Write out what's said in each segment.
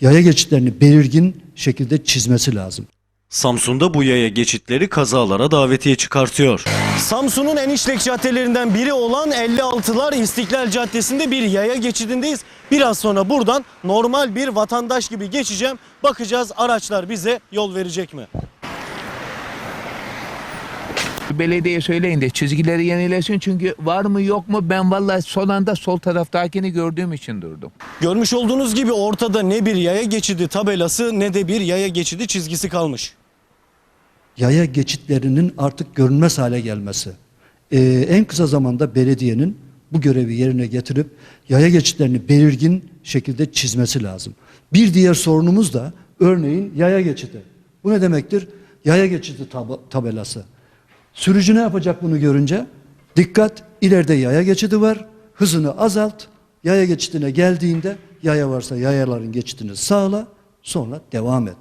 yaya geçitlerini belirgin şekilde çizmesi lazım. Samsun'da bu yaya geçitleri kazalara davetiye çıkartıyor. Samsun'un en işlek caddelerinden biri olan 56'lar İstiklal Caddesi'nde bir yaya geçidindeyiz. Biraz sonra buradan normal bir vatandaş gibi geçeceğim. Bakacağız araçlar bize yol verecek mi? Belediye söyleyin de çizgileri yenilesin çünkü var mı yok mu ben vallahi son anda sol taraftakini gördüğüm için durdum. Görmüş olduğunuz gibi ortada ne bir yaya geçidi tabelası ne de bir yaya geçidi çizgisi kalmış. Yaya geçitlerinin artık görünmez hale gelmesi. Ee, en kısa zamanda belediyenin bu görevi yerine getirip yaya geçitlerini belirgin şekilde çizmesi lazım. Bir diğer sorunumuz da örneğin yaya geçidi. Bu ne demektir? Yaya geçidi tab- tabelası. Sürücü ne yapacak bunu görünce? Dikkat, ileride yaya geçidi var. Hızını azalt. Yaya geçidine geldiğinde yaya varsa yayaların geçidini sağla. Sonra devam et.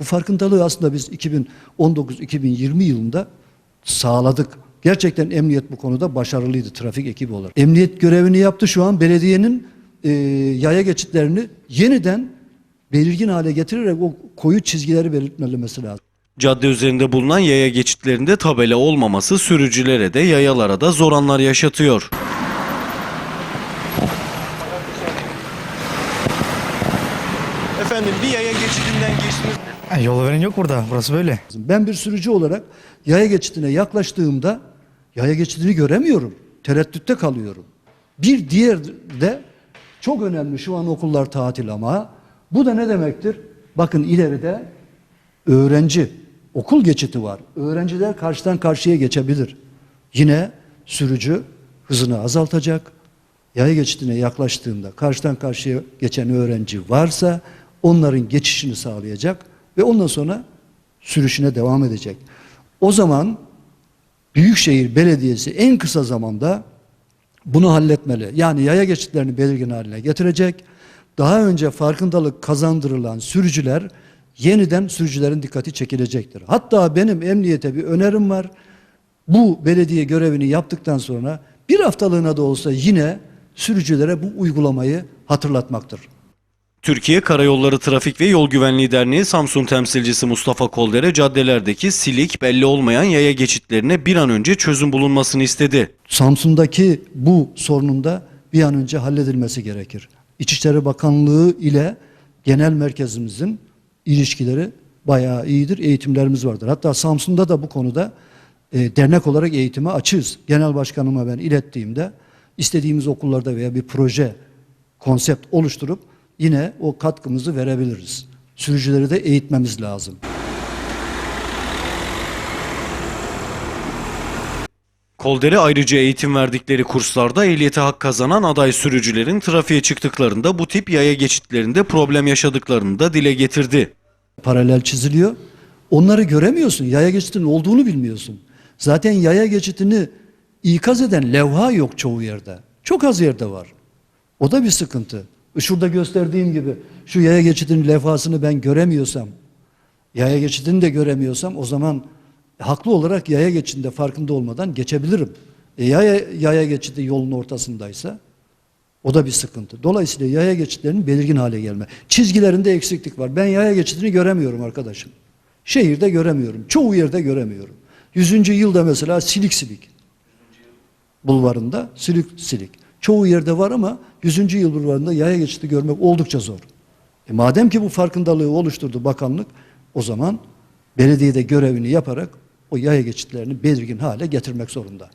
Bu farkındalığı aslında biz 2019-2020 yılında sağladık. Gerçekten emniyet bu konuda başarılıydı trafik ekibi olarak. Emniyet görevini yaptı şu an belediyenin e, yaya geçitlerini yeniden belirgin hale getirerek o koyu çizgileri belirtmelemesi lazım. Cadde üzerinde bulunan yaya geçitlerinde tabela olmaması sürücülere de yayalara da zor anlar yaşatıyor. Efendim bir yaya geçidinden geçtiniz. Ha, Yol veren yok burada. Burası böyle. Ben bir sürücü olarak yaya geçidine yaklaştığımda yaya geçidini göremiyorum. Tereddütte kalıyorum. Bir diğer de çok önemli şu an okullar tatil ama bu da ne demektir? Bakın ileride öğrenci okul geçiti var. Öğrenciler karşıdan karşıya geçebilir. Yine sürücü hızını azaltacak. Yaya geçidine yaklaştığında karşıdan karşıya geçen öğrenci varsa onların geçişini sağlayacak ve ondan sonra sürüşüne devam edecek. O zaman Büyükşehir Belediyesi en kısa zamanda bunu halletmeli. Yani yaya geçitlerini belirgin haline getirecek. Daha önce farkındalık kazandırılan sürücüler yeniden sürücülerin dikkati çekilecektir. Hatta benim emniyete bir önerim var. Bu belediye görevini yaptıktan sonra bir haftalığına da olsa yine sürücülere bu uygulamayı hatırlatmaktır. Türkiye Karayolları Trafik ve Yol Güvenliği Derneği Samsun temsilcisi Mustafa Koldere caddelerdeki silik belli olmayan yaya geçitlerine bir an önce çözüm bulunmasını istedi. Samsun'daki bu sorunun da bir an önce halledilmesi gerekir. İçişleri Bakanlığı ile genel merkezimizin ilişkileri bayağı iyidir. Eğitimlerimiz vardır. Hatta Samsun'da da bu konuda e, dernek olarak eğitime açığız. Genel başkanıma ben ilettiğimde istediğimiz okullarda veya bir proje, konsept oluşturup yine o katkımızı verebiliriz. Sürücüleri de eğitmemiz lazım. Koldere ayrıca eğitim verdikleri kurslarda ehliyete hak kazanan aday sürücülerin trafiğe çıktıklarında bu tip yaya geçitlerinde problem yaşadıklarını da dile getirdi. Paralel çiziliyor. Onları göremiyorsun. Yaya geçitinin olduğunu bilmiyorsun. Zaten yaya geçitini ikaz eden levha yok çoğu yerde. Çok az yerde var. O da bir sıkıntı. Şurada gösterdiğim gibi şu yaya geçidinin levhasını ben göremiyorsam, yaya geçidini de göremiyorsam o zaman haklı olarak yaya geçidinde farkında olmadan geçebilirim. E yaya, yaya geçidi yolun ortasındaysa o da bir sıkıntı. Dolayısıyla yaya geçitlerinin belirgin hale gelme. Çizgilerinde eksiklik var. Ben yaya geçidini göremiyorum arkadaşım. Şehirde göremiyorum. Çoğu yerde göremiyorum. Yüzüncü yılda mesela silik silik. Bulvarında silik silik. Çoğu yerde var ama 100. yıl bulvarında yaya geçidi görmek oldukça zor. E madem ki bu farkındalığı oluşturdu bakanlık o zaman belediyede görevini yaparak o yaya geçitlerini belirgin hale getirmek zorunda.